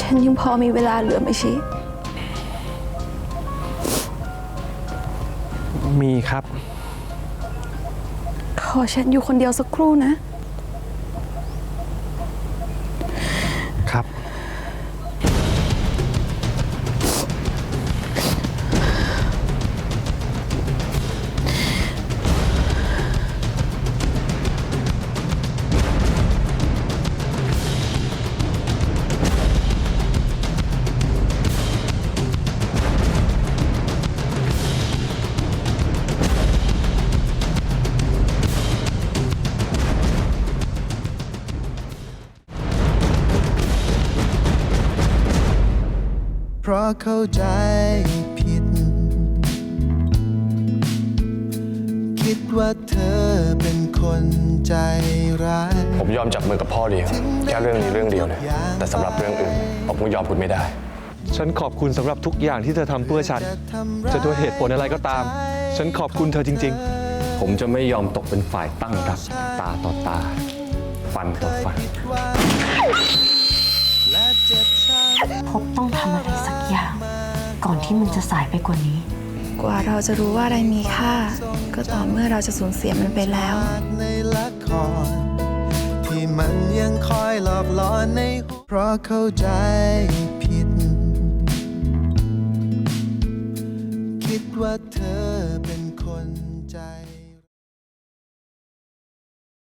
ฉันยังพอมีเวลาเหลือไหมชิ มีครับ ขอฉันอยู่คนเดียวสักครู่นะ ครับ เพราะเข้าใจผิด คิดว่าเธอเป็นคนใจร้ายผมยอมจับมือกับพ่อดีครับแค่เรื่องนี้เรื่องเดียวเนี่ยแต่สำหรับเรื่องอื่น ผมก็ยอมคุณไม่ได้ ฉันขอบคุณสำหรับทุกอย่างที่เธอทำเพื่อฉัน จะด้วยเหตุผลอะไรก็ตาม ฉันขอบคุณเธอจริงผมจะไม่ยอมตกเป็นฝ่ายตั้งรับตาต่อตา ฟันต่อฟัน ก่อนที่มันจะสายไปกว่านี้ กว่าเราจะรู้ว่าอะไรมีค่า ก็ต่อเมื่อเราจะสูญเสียมันไปแล้ว ในละครที่มันยังคอยหลอกหลอนในหัวเพราะเข้าใจผิด คิดว่าเธอเป็น